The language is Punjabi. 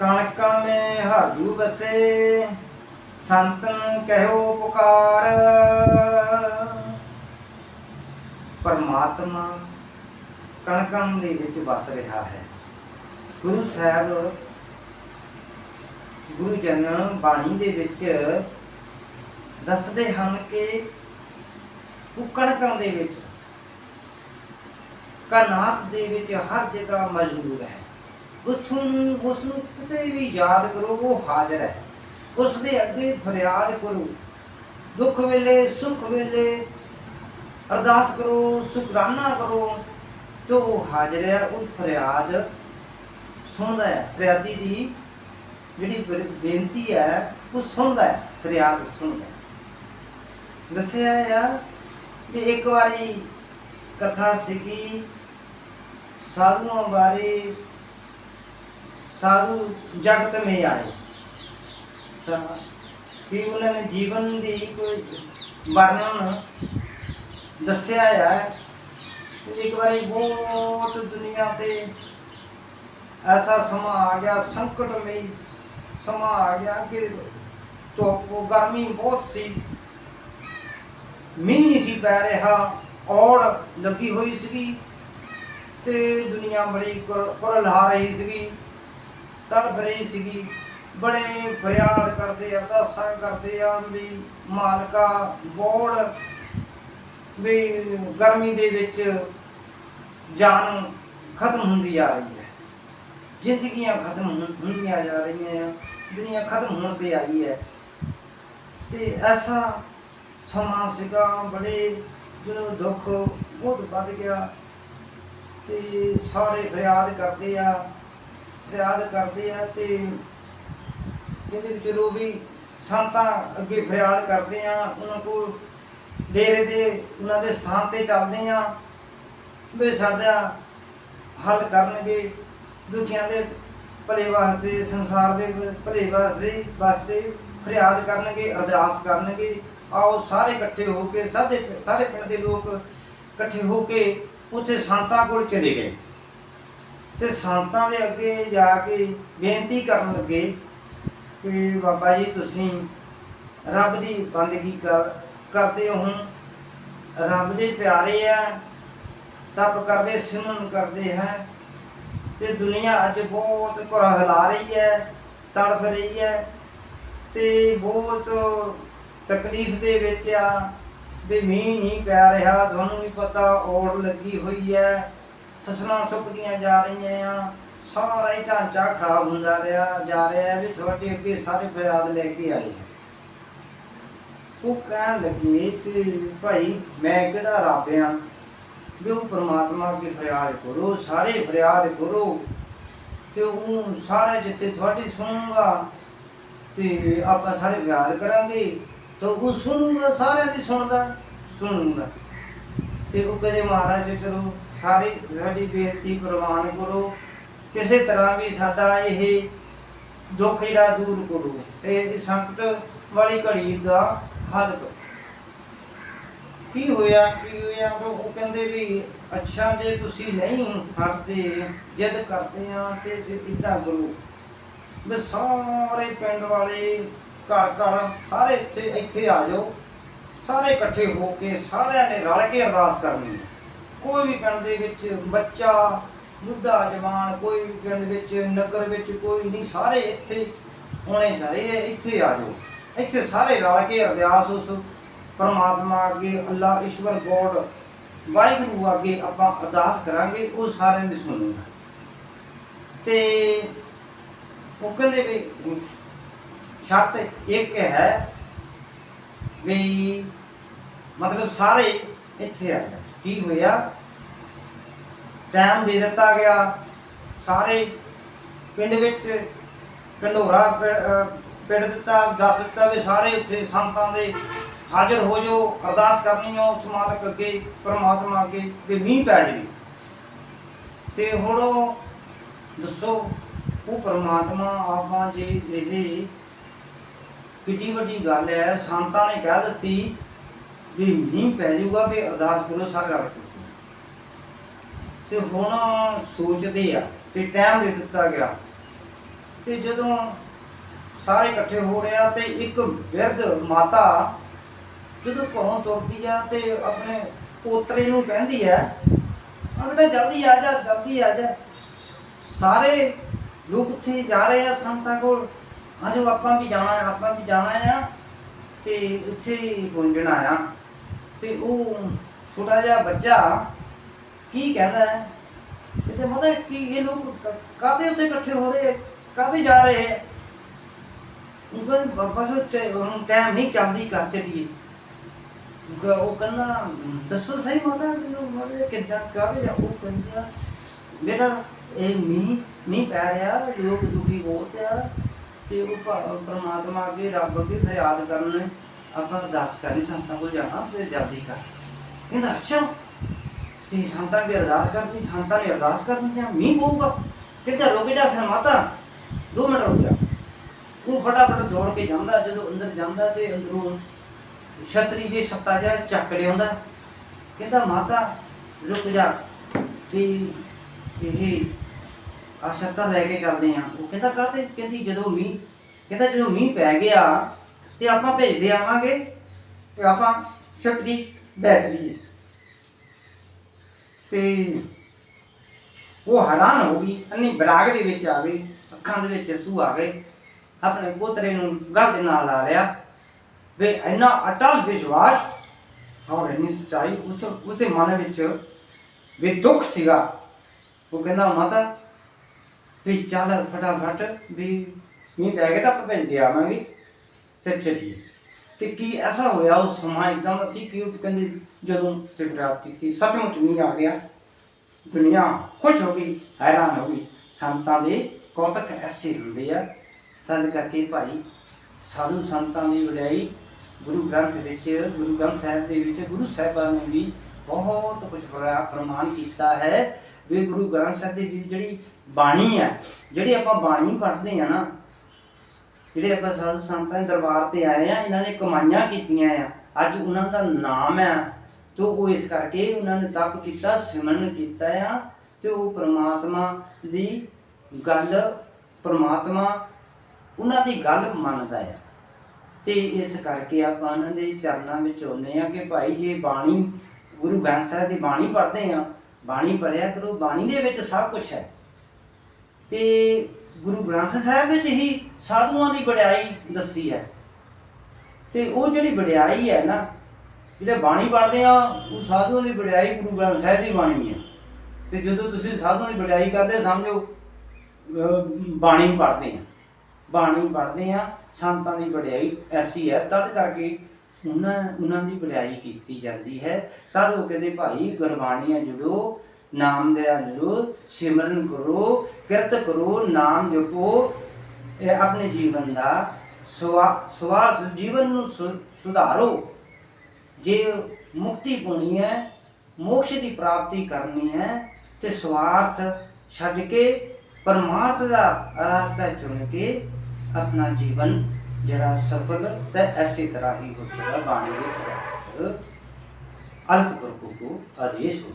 ਕਣਕਾਂ ਕਣ ਮੇ ਹਾਜੂ ਵਸੇ, ਸੰਤਨ ਕਹਿਓ ਪੁਕਾਰ। ਪਰਮਾਤਮਾ ਕਣਕਾਂ ਦੇ ਵਿੱਚ ਵਸ ਰਿਹਾ ਹੈ। ਗੁਰੂ ਸਾਹਿਬ, ਗੁਰੂ ਜਨ ਬਾਣੀ ਦੇ ਵਿੱਚ ਦੱਸਦੇ ਹਨ ਕਿ ਉਹ ਕਣਕਾਂ ਦੇ ਵਿੱਚ, ਕਨਾਤ ਦੇ ਵਿੱਚ ਹਰ ਜਗ੍ਹਾ ਮੌਜੂਦ ਹੈ। ਉਸਨੂੰ ਉਸ ਨੂੰ ਕਿਤੇ ਵੀ ਯਾਦ ਕਰੋ, ਉਹ ਹਾਜ਼ਰ ਹੈ। ਉਸ ਦੇ ਅੱਗੇ ਫਰਿਆਦ ਕਰੋ। ਦੁੱਖ ਵੇਲੇ, ਸੁੱਖ ਵੇਲੇ ਅਰਦਾਸ ਕਰੋ, ਸ਼ੁਕਰਾਨਾ ਕਰੋ ਤੇ ਉਹ ਹਾਜ਼ਰ ਹੈ, ਉਹ ਫਰਿਆਦ ਸੁਣਦਾ ਹੈ। ਫਰਿਆਦੀ ਦੀ ਜਿਹੜੀ ਬੇ- ਬੇਨਤੀ ਹੈ, ਉਹ ਸੁਣਦਾ ਹੈ, ਫਰਿਆਦ ਸੁਣਦਾ ਦੱਸਿਆ ਆ ਵੀ ਇੱਕ ਵਾਰੀ ਕਥਾ ਸੀਗੀ, ਸਾਧੂਆਂ ਬਾਰੇ ਸਾਧੂ ਜਗਤ ਮੇ ਆਏ। ਸਾ ਕਿ ਉਹਨਾਂ ਨੇ ਜੀਵਨ ਦੀ ਕੋਈ ਵਰਣਨ ਦੱਸਿਆ ਹੈ ਇੱਕ ਵਾਰੀ ਬਹੁਤ ਦੁਨੀਆ ਤੇ ਐਸਾ ਸਮਾਂ ਆ ਗਿਆ ਸੰਕਟਮਈ ਸਮਾਂ ਆ ਗਿਆ ਕਿ ਧੁੱਪ ਗਰਮੀ ਬਹੁਤ ਸੀ। ਮੀਂਹ ਨਹੀਂ ਸੀ ਪੈ ਰਿਹਾ, ਔੜ ਲੱਗੀ ਹੋਈ ਸੀਗੀ ਤੇ ਦੁਨੀਆ ਬੜੀ ਕੁਰਲਾ ਰਹੀ ਸੀਗੀ। ਤੜਫ ਰਹੀ ਸੀਗੀ। ਬੜੇ ਫਰਿਆਦ ਕਰਦੇ ਆ ਅਰਦਾਸਾਂ ਕਰਦੇ ਆ ਵੀ ਮਾਲਕਾ ਬੋੜ ਵੀ ਗਰਮੀ ਦੇ ਵਿੱਚ ਜਾਨ ਖਤਮ ਹੁੰਦੀ ਆ ਰਹੀ ਹੈ। ਜ਼ਿੰਦਗੀਆਂ ਖਤਮ ਹੁੰਦੀਆਂ ਜਾ ਰਹੀਆਂ ਆ, ਦੁਨੀਆ ਖਤਮ ਹੋਣ ਤੇ ਆਈ ਹੈ। ਤੇ ਐਸਾ ਸਮਾਂ ਸੀਗਾ, ਬੜੇ ਜਦੋਂ ਦੁੱਖ ਬਹੁਤ ਵੱਧ ਗਿਆ ਤੇ ਸਾਰੇ ਫਰਿਆਦ ਕਰਦੇ ਆ। ਫਰਿਆਦ ਕਰਦੇ ਆ ਤੇ ਇਹਦੇ ਵਿੱਚ ਚਲੋ ਵੀ ਸੰਤਾਂ ਅੱਗੇ ਫਰਿਆਦ ਕਰਦੇ ਆ, ਉਹਨਾਂ ਕੋਲ ਡੇਰੇ ਦੇ, ਉਹਨਾਂ ਦੇ ਸਾਹ ਤੇ ਚੱਲਦੇ ਆ, ਵੀ ਸਾਡਾ ਹੱਲ ਕਰਨਗੇ ਦੁਖੀਆਂ ਦੇ ਭਲੇ ਵਾਸਤੇ, ਸੰਸਾਰ ਦੇ ਭਲੇ ਵਾਸਤੇ ਵਾਸਤੇ ਫਰਿਆਦ ਕਰਨਗੇ, ਅਰਦਾਸ ਕਰਨਗੇ। ਆਓ ਸਾਰੇ ਇਕੱਠੇ ਹੋ ਕੇ ਸਾਰੇ ਸਾਰੇ ਪਿੰਡ ਦੇ ਲੋਕ ਇਕੱਠੇ ਹੋ ਕੇ ਉੱਥੇ ਸੰਤਾਂ ਕੋਲ ਚਲੇ ਗਏ। ਤੇ ਸੰਤਾਂ ਦੇ ਅੱਗੇ ਜਾ ਕੇ ਬੇਨਤੀ ਕਰਨ ਲੱਗੇ ਕਿ ਬਾਬਾ ਜੀ ਤੁਸੀਂ ਰੱਬ ਦੀ ਬੰਦਗੀ ਕਰ, ਕਰਦੇ ਹੋ। ਰੱਬ ਦੇ ਪਿਆਰੇ ਆ, ਤਪ ਕਰਦੇ, ਸਿਮਰਨ ਕਰਦੇ ਹੈ। ਤੇ ਦੁਨੀਆ ਅੱਜ ਬਹੁਤ ਘੁਰਾ ਹਿਲਾ ਰਹੀ ਹੈ, ਤੜਫ ਰਹੀ ਹੈ ਤੇ ਬਹੁਤ ਤਕਲੀਫ ਦੇ ਵਿੱਚ ਆ। ਵੀ ਮੀਂਹ ਨਹੀਂ ਪੈ ਰਿਹਾ, ਤੁਹਾਨੂੰ ਵੀ ਪਤਾ, ਔੜ ਲੱਗੀ ਹੋਈ ਹੈ। ਫਸਲਾਂ ਸੁੱਕਦੀਆਂ ਜਾ ਰਹੀਆਂ ਆ। ਸਾਰਾ ਹੀ ਢਾਂਚਾ ਖਰਾਬ ਹੁੰਦਾ ਰਿਹਾ। ਜਾ ਰਿਹਾ ਵੀ ਤੁਹਾਡੇ ਅੱਗੇ ਸਾਰੇ ਫਰਿਆਦ ਲੈ ਕੇ ਆਏ। ਉਹ ਕਹਿਣ ਲੱਗੇ ਕਿ ਭਾਈ ਮੈਂ ਕਿਹੜਾ ਰੱਬ ਆ? ਵੀ ਉਹ ਪ੍ਰਮਾਤਮਾ ਅੱਗੇ ਫਰਿਆਦ ਕਰੋ, ਸਾਰੇ ਫਰਿਆਦ ਕਰੋ। ਤੇ ਉਹ ਸਾਰੇ ਜਿੱਥੇ ਤੁਹਾਡੀ ਸੁਣੂਗਾ, ਤੇ ਆਪਾਂ ਸਾਰੇ ਫਰਿਆਦ ਕਰਾਂਗੇ। ਤਾਂ ਉਹ ਸੁਣੂਗਾ, ਸਾਰਿਆਂ ਦੀ ਸੁਣਦਾ, ਸੁਣੂਗਾ। ਤੇ ਉਹ ਕਹਦੇ ਮਹਾਰਾਜ, ਚਲੋ ਸਾਰੀ ਸਾਡੀ ਬੇਨਤੀ ਪ੍ਰਵਾਨ ਕਰੋ। ਕਿਸੇ ਤਰ੍ਹਾਂ ਵੀ ਸਾਡਾ ਇਹ ਦੁੱਖ ਜਿਹੜਾ ਦੂਰ ਕਰੋ, ਤੇ ਇਹ ਸੰਕਟ ਵਾਲੀ ਘੜੀ ਦਾ ਹੱਲ ਕਰੋ। ਕੀ ਹੋਇਆ ਕੀ ਹੋਇਆ? ਤਾਂ ਉਹ ਕਹਿੰਦੇ ਵੀ, ਅੱਛਾ, ਜੇ ਤੁਸੀਂ ਨਹੀਂ ਹਟਦੇ ਜਿੱਦ ਕਰਦੇ ਆ, ਤੇ ਫਿਰ ਇਦਾਂ ਕਰੋ। ਵੀ ਸਾਰੇ ਪਿੰਡ ਵਾਲੇ, ਘਰ ਘਰ, ਸਾਰੇ ਇੱਥੇ ਇੱਥੇ ਆ ਜਾਓ। ਸਾਰੇ ਇਕੱਠੇ ਹੋ ਕੇ, ਸਾਰਿਆਂ ਨੇ ਰਲ ਕੇ ਅਰਦਾਸ ਕਰਨੀ ਹੈ। ਕੋਈ ਵੀ ਪਿੰਡ ਦੇ ਵਿੱਚ ਬੱਚਾ, ਬੁੱਢਾ, ਜਵਾਨ, ਕੋਈ ਵੀ ਪਿੰਡ ਵਿੱਚ, ਨਗਰ ਵਿੱਚ ਕੋਈ ਨਹੀਂ, ਸਾਰੇ ਇੱਥੇ ਹੋਣੇ ਚਾਹੀਦੇ ਇੱਥੇ ਆ ਜਾਓ। ਇੱਥੇ ਸਾਰੇ ਰਲ ਕੇ ਅਰਦਾਸ ਉਸ ਪਰਮਾਤਮਾ ਅੱਗੇ, ਅੱਲਾ, ਈਸ਼ਵਰ, ਗੋਡ, ਵਾਹਿਗੁਰੂ ਅੱਗੇ ਆਪਾਂ ਅਰਦਾਸ ਕਰਾਂਗੇ, ਉਹ ਸਾਰਿਆਂ ਦੀ ਸੁਣੂਗਾ ਤੇ ਉਹ ਕਹਿੰਦੇ ਵੀ ਸ਼ਰਤ ਇੱਕ ਹੈ ਵੀ ਮਤਲਬ ਸਾਰੇ ਇੱਥੇ ਆ ਜਾਣ। ਕੀ ਹੋਇਆ? ਟਾਈਮ ਦੇ ਦਿੱਤਾ ਗਿਆ। ਸਾਰੇ ਪਿੰਡ ਵਿੱਚ ਢੰਡੋਰਾ ਪਿੰਡ ਦਿੱਤਾ, ਦੱਸ ਦਿੱਤਾ ਵੀ ਸਾਰੇ ਉੱਥੇ ਸੰਤਾਂ ਦੇ ਹਾਜ਼ਰ ਹੋ ਜਾਓ, ਅਰਦਾਸ ਕਰਨੀ ਆ ਉਸ ਮਾਲਕ ਅੱਗੇ, ਪਰਮਾਤਮਾ ਅੱਗੇ ਵੀ ਮੀਂਹ ਪੈ ਜਾਵੇ। ਤੇ ਹੁਣ ਦੱਸੋ, ਉਹ ਪਰਮਾਤਮਾ, ਆਪਾਂ ਜੇ ਇਹ ਕਿੱਡੀ ਵੱਡੀ ਗੱਲ ਹੈ, ਸੰਤਾਂ ਨੇ ਕਹਿ ਦਿੱਤੀ ਵੀ ਮੀਂਹ ਪੈ ਜਾਊਗਾ ਵੀ ਅਰਦਾਸ ਕਰੋ ਸਾਰੇ ਰਲ ਕੇ। ਤੇ ਹੁਣ ਸੋਚਦੇ ਆ ਤੇ ਟਾਈਮ ਦੇ ਦਿੱਤਾ ਗਿਆ। ਤੇ ਜਦੋਂ ਸਾਰੇ ਇਕੱਠੇ ਹੋ ਰਿਹਾ ਤੇ ਇੱਕ ਵਿਰਧ ਮਾਤਾ ਜਦੋਂ ਘਰੋਂ ਤੁਰਦੀ ਆ ਤੇ ਆਪਣੇ ਪੋਤਰੇ ਨੂੰ ਕਹਿੰਦੀ ਹੈ ਆ ਬੇਟਾ ਜਲਦੀ ਆ ਜਾ, ਜਲਦੀ ਆ ਜਾ। ਸਾਰੇ ਲੋਕ ਉੱਥੇ ਜਾ ਰਹੇ ਆ ਸੰਤਾਂ ਕੋਲ। ਆਜੋ ਆਪਾਂ ਵੀ ਜਾਣਾ ਆਪਾਂ ਵੀ ਜਾਣਾ ਆ। ਤੇ ਉੱਥੇ ਗੁੰਜਣਾ ਆ ਤੇ ਉਹ ਛੋਟਾ ਜਿਹਾ ਬੱਚਾ ਕੀ ਕਹਿੰਦਾ ਹੈ? ਤੇ ਮਤਲਬ ਕਿ ਇਹ ਲੋਕ ਕਾਦੇ ਉੱਤੇ ਇਕੱਠੇ ਹੋ ਰਹੇ? ਕਾਦੇ ਜਾ ਰਹੇ? ਹੈ ਉਹ ਬਸ ਹੁਣ ਟਾਈਮ ਨਹੀਂ ਚੱਲਦੀ ਕਰ ਚਲੀਏ ਉਹ ਕਹਿੰਦਾ, ਦੱਸੋ ਸਹੀ ਮਾਤਾ, ਮੈਨੂੰ ਮਤਲਬ ਕਿੱਦਾਂ, ਕਾਹਦੇ ਜਾ, ਉਹ ਕਹਿੰਦਾ, ਬੇਟਾ, ਇਹ ਮੀਂਹ ਮੀਂਹ ਪੈ ਰਿਹਾ, ਲੋਕ ਦੁਖੀ ਬਹੁਤ ਆ ਤੇ ਉਹ ਪ- ਅੱਗੇ ਰੱਬ ਅੱਗੇ ਫਰਿਆਦ ਕਰਨ। ਆਪਾਂ ਅਰਦਾਸ ਕਰਨੀ ਸੰਤਾਂ ਕੋਲ ਜਾਣਾ ਤੇ ਜਲਦੀ ਕਰ। ਕਹਿੰਦਾ, ਅੱਛਾ ਤੇ ਸੰਤਾਂ ਦੀ ਅਰਦਾਸ ਕਰਨੀ ਸੰਤਾਂ ਨੇ ਅਰਦਾਸ ਕਰਨੀ ਜਾਂ ਮੀਂਹ ਪਊਗਾ। ਕਹਿੰਦਾ ਰੁਕ ਜਾ, ਫਿਰ ਮਾਤਾ 2 ਮਿੰਟ ਰੁਕ ਜਾ। ਉਹ ਫਟਾਫਟ ਦੌੜ ਕੇ ਜਾਂਦਾ, ਜਦੋਂ ਅੰਦਰ ਜਾਂਦਾ ਤੇ ਅੰਦਰੋਂ ਛਤਰੀ ਜੇ ਸੱਤਾ ਜਿਹਾ ਚੱਕ ਲਿਆਉਂਦਾ। ਕਹਿੰਦਾ, ਮਾਤਾ, ਰੁਕ ਜਾ। ਤੇ ਇਹ ਆ ਛੱਤਾ ਲੈ ਕੇ ਚੱਲਦੇ ਆ। ਉਹ ਕਹਿੰਦਾ, ਕਾਹਤੇ? ਕਹਿੰਦੀ, ਜਦੋਂ ਮੀਂਹ, ਕਹਿੰਦਾ ਜਦੋਂ ਮੀਂਹ ਪੈ ਗਿਆ ਤੇ ਆਪਾਂ ਭੇਜਦੇ ਆਵਾਂਗੇ। ਤੇ ਆਪਾਂ ਛਤਰੀ ਲੈ ਚਲੀਏ। ਤੇ ਉਹ ਹੈਰਾਨ ਹੋ ਗਈ, ਅੰਨੀ ਬਰਾਗ ਦੇ ਵਿੱਚ ਆ ਗਈ, ਅੱਖਾਂ ਦੇ ਵਿੱਚ ਅਸੂ ਆ ਗਏ। ਆਪਣੇ ਪੋਤਰੇ ਨੂੰ ਗਲ ਦੇ ਨਾਲ ਲਾ ਲਿਆ। ਵੇ, ਇੰਨਾ ਅਟਲ ਵਿਸ਼ਵਾਸ ਔਰ ਇੰਨੀ ਸਚਾਈ ਉਸ, ਉਸਦੇ ਮਨ ਵਿੱਚ ਵੀ ਦੁੱਖ ਸੀਗਾ। ਉਹ ਕਹਿੰਦਾ, ਮਾਤਾ, ਵੀ ਚੱਲ ਫਟਾਫਟ, ਵੀ ਮੀਂਹ ਪੈ ਕੇ ਤਾਂ ਆਪਾਂ ਭੇਜ ਦੇ ਆਵਾਂਗੇ। ਤੇ ਚੱਲੀਏ। ਤੇ ਕੀ ਐਸਾ ਹੋਇਆ ਉਸ ਸਮਾਂ? ਇੱਦਾਂ ਦਾ ਸੀ ਕਿ ਉਹ ਕਹਿੰਦੇ ਜਦੋਂ ਤੇ ਕੀਤੀ, ਸੱਚਮੁੱਚ ਨਹੀਂ ਆ ਗਿਆ। ਦੁਨੀਆ ਖੁਸ਼ ਹੋ ਗਈ, ਹੈਰਾਨ ਹੋ ਗਈ। ਸੰਤਾਂ ਦੇ ਕੌਤਕ ਐਸੇ ਹੁੰਦੇ ਆ। ਤਦ ਕਰਕੇ ਭਾਈ ਸਾਧੂ ਸੰਤਾਂ ਦੀ ਵਡਿਆਈ ਗੁਰੂ ਗ੍ਰੰਥ ਵਿੱਚ, ਗੁਰੂ ਗ੍ਰੰਥ ਸਾਹਿਬ ਦੇ ਵਿੱਚ, ਗੁਰੂ ਸਾਹਿਬਾਨ ਨੇ ਵੀ ਬਹੁਤ ਕੁਝ ਫਰਮਾਨ ਕੀਤਾ ਹੈ। ਵੀ ਗੁਰੂ ਗ੍ਰੰਥ ਸਾਹਿਬ ਦੀ ਜਿਹੜੀ ਬਾਣੀ ਹੈ ਜਿਹੜੀ ਆਪਾਂ ਬਾਣੀ ਪੜ੍ਹਦੇ ਆ ਨਾ ਜਿਹੜੇ ਆਪਾਂ ਸਾਧੂ ਸੰਤਾਂ ਦੇ ਦਰਬਾਰ ਤੇ ਆਏ ਆ, ਇਹਨਾਂ ਨੇ ਕਮਾਈਆਂ ਕੀਤੀਆਂ ਆ। ਅੱਜ ਉਹਨਾਂ ਦਾ ਨਾਮ ਆ। ਤੋ ਉਹ ਇਸ ਕਰਕੇ ਉਹਨਾਂ ਨੇ ਤਪ ਕੀਤਾ, ਸਿਮਰਨ ਕੀਤਾ ਆ। ਤੇ ਉਹ ਪ੍ਰਮਾਤਮਾ ਦੀ ਗੱਲ, ਪ੍ਰਮਾਤਮਾ ਉਹਨਾਂ ਦੀ ਗੱਲ ਮੰਨਦਾ ਆ। ਤੇ ਇਸ ਕਰਕੇ ਆਪਾਂ ਉਹਨਾਂ ਦੇ ਚਰਨਾਂ ਵਿੱਚ ਆਉਂਦੇ ਆ ਕਿ ਭਾਈ ਜੇ ਬਾਣੀ, ਗੁਰੂ ਗ੍ਰੰਥ ਸਾਹਿਬ ਦੀ ਬਾਣੀ ਪੜ੍ਹਦੇ ਆ, ਬਾਣੀ ਪੜਿਆ ਕਰੋ, ਬਾਣੀ ਦੇ ਵਿੱਚ ਸਭ ਕੁਝ ਹੈ। ਤੇ ਗੁਰੂ ਗ੍ਰੰਥ ਸਾਹਿਬ ਵਿੱਚ ਹੀ ਸਾਧੂਆਂ ਦੀ ਵਡਿਆਈ ਦੱਸੀ ਹੈ। ਤੇ ਉਹ ਜਿਹੜੀ ਵਡਿਆਈ ਹੈ ਨਾ, ਜਿਹੜੇ ਬਾਣੀ ਪੜ੍ਹਦੇ ਆ, ਉਹ ਸਾਧੂਆਂ ਦੀ ਵਡਿਆਈ ਗੁਰੂ ਗ੍ਰੰਥ ਸਾਹਿਬ ਦੀ ਬਾਣੀ ਹੈ। ਤੇ ਜਦੋਂ ਤੁਸੀਂ ਸਾਧੂਆਂ ਦੀ ਵਡਿਆਈ ਕਰਦੇ ਸਮਝੋ ਬਾਣੀ ਪੜ੍ਹਦੇ ਆ। ਬਾਣੀ ਪੜ੍ਹਦੇ ਆ, ਸੰਤਾਂ ਦੀ ਵਡਿਆਈ ਐਸੀ ਹੈ, ਤਦ ਕਰਕੇ ਉਹਨਾਂ ਉਹਨਾਂ ਦੀ ਵਡਿਆਈ ਕੀਤੀ ਜਾਂਦੀ ਹੈ। ਤਦ ਉਹ ਕਹਿੰਦੇ ਭਾਈ ਗੁਰਬਾਣੀ ਹੈ ਜੁੜੋ ਨਾਮ ਦੇ ਜੁੜੋ ਸਿਮਰਨ ਕਰੋ ਕਿਰਤ ਕਰੋ ਨਾਮ ਜਪੋ। ਇਹ ਆਪਣੇ ਜੀਵਨ ਦਾ ਸਵਾਸ ਜੀਵਨ ਨੂੰ ਸੁਧਾਰੋ। ਜੇ ਮੁਕਤੀ ਪਾਉਣੀ ਹੈ, ਮੋਕਸ਼ ਦੀ ਪ੍ਰਾਪਤੀ ਕਰਨੀ ਹੈ, ਤੇ ਸਵਾਰਥ ਛੱਡ ਕੇ, ਪਰਮਾਰਥ ਦਾ ਰਸਤਾ ਚੁਣ ਕੇ ਆਪਣਾ ਜੀਵਨ ਜਿਹੜਾ ਸਫਲ ਤੇ ਐਸੀ ਤਰ੍ਹਾਂ ਹੀ ਹੋ ਸਕਦਾ ਬਾਣੀ ਦੇ ਅਲਖ ਪ੍ਰਭੂ ਕੋ ਆਦੇਸ਼ ਹੋ